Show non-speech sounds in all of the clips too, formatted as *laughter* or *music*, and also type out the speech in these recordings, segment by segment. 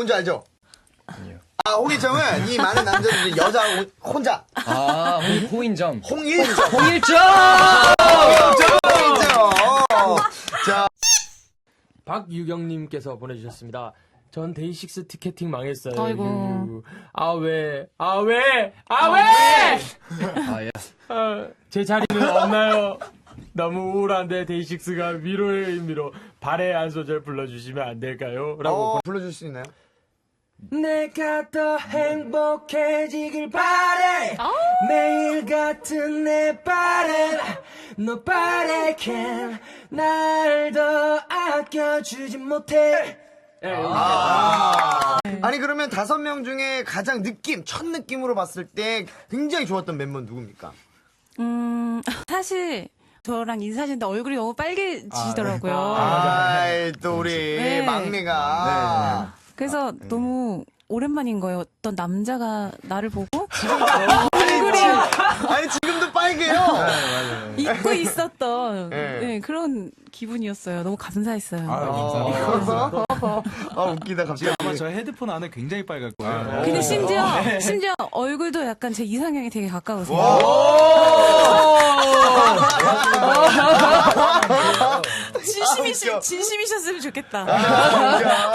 뭔지 알죠? 아, 홍일점은 이 많은 남자들 여자 호- 혼자 아, 호, 호인점. 홍일점. 홍일점! 홍일점. 자, 박유경님께서 보내주셨습니다. 전 데이식스 티켓팅 망했어요. 아이고. 아 왜? 아 왜? 아 왜? 아, 예. 아, 제 자리는 없나요? 너무 우울한데 데이식스가 위로의 의미로 발의 한 소절 불러주시면 안 될까요? 라고 어, 불러줄 수 있나요? 내가 더 행복해지길 바래 매일 같은 내 바램 Nobody can 날더 아껴주지 못해 예, 아니 그러면 다섯 명 중에 가장 느낌, 첫 느낌으로 봤을 때 굉장히 좋았던 멤버는 누굽니까? 음, 사실 저랑 인사하시는데 얼굴이 너무 빨개지시더라고요. 아이, 또 우리 네. 막내가. 그래서 너무 오랜만인 거예요. 어떤 남자가 나를 보고 *laughs* 아니, 지금도 빨개요. 잊고 있었던 네. 네, 그런 기분이었어요. 너무 감사했어요. 아, 아, 웃기다, 갑자기. 아마 저 헤드폰 안에 굉장히 빨갈 거예요. 근데 심지어 심지어 얼굴도 약간 제 이상형에 되게 가까우세요. 진심이시 웃겨. 진심이셨으면 좋겠다. 아,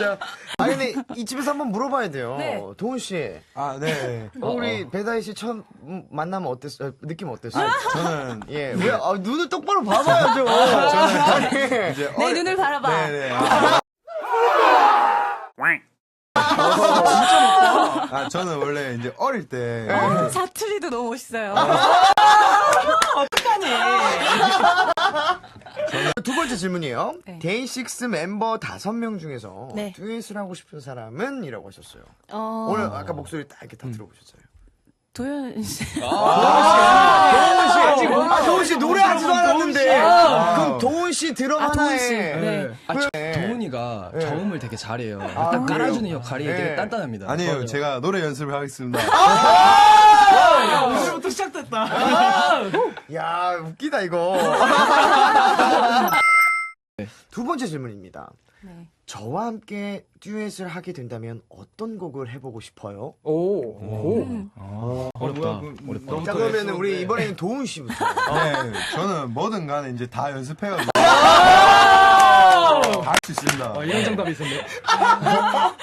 진짜. 아, 근데 이 집에서 한번 물어봐야 돼요. 네. 도훈 씨. 아, 네. 어, 우리 배다희 씨 처음 만나면 어땠어요? 느낌 어땠어요? 저는 *laughs* 예. 왜, 아, 눈을 똑바로 봐봐야죠. 아니. 이제 내 눈을 바라봐. 네 네. 아, 아, 저는 원래 이제 어릴 때 어, 사투리도 너무 멋있어요. *laughs* 두 번째 질문이에요. 네. 데이식스 mem버 다섯 명 중에서 네. 듀엣을 하고 싶은 사람은? 이라고 하셨어요. 어, 오늘 아까 목소리 딱 이렇게 다 들어보셨어요. 도현 씨. *laughs* 도훈 씨! 아, 도훈 씨 노래 하지도 않았는데. 그럼 도훈 씨 드럼 아, 도훈 하나에. 씨. 네. 아, 저, 네. 도훈이가 네. 저음을 되게 잘해요. 아, 딱? 깔아주는 역할이 네. 되게 단단합니다. 아니에요. 맞아요. 제가 노래 연습을 하겠습니다. 야, 웃기다, 이거. 두 번째 질문입니다. 네. 저와 함께 듀엣을 하게 된다면 어떤 곡을 해보고 싶어요? 오, 오. 어렵다. 어렵다. 자, 그러면 우리 이번에는 도훈 씨부터. *laughs* 네, 저는 뭐든 간에 이제 다 연습해가지고. 다 할 수 있습니다. 어, 이런 정답이 있었네. 아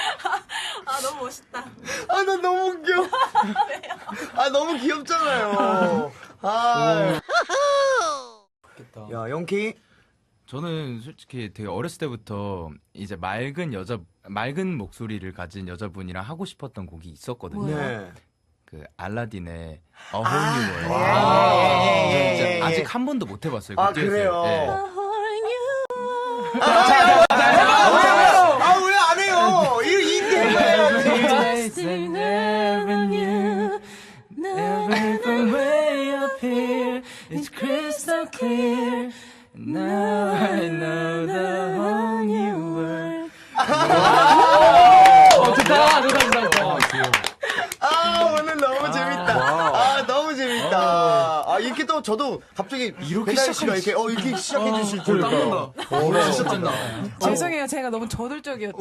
너무 멋있다. 아, 나 너무 웃겨. *laughs* 아, 너무 귀엽잖아요. 아. 야, 영케이. 저는 솔직히 되게 어렸을 때부터 이제 맑은 여자 맑은 목소리를 가진 여자분이랑 하고 싶었던 곡이 있었거든요. 네. 그 알라딘의 A Whole New World. 예, 예, 예, 예, 진짜 예. 아직 한 번도 못 해봤어요. 아, 그때였어요. 그래요? 예. 아, crystal clear. Now I know the whole new world. 어, 좋다, 좋다, 좋다. 좋다. 아, 오늘 너무 재밌다. 아, 너무 재밌다. 아, 이렇게 또 저도 갑자기 이렇게 씨가 이렇게, 어, 이렇게 시작해 주실 줄. 어, 진짜 땀나. 죄송해요. 제가 너무 저돌적이었죠.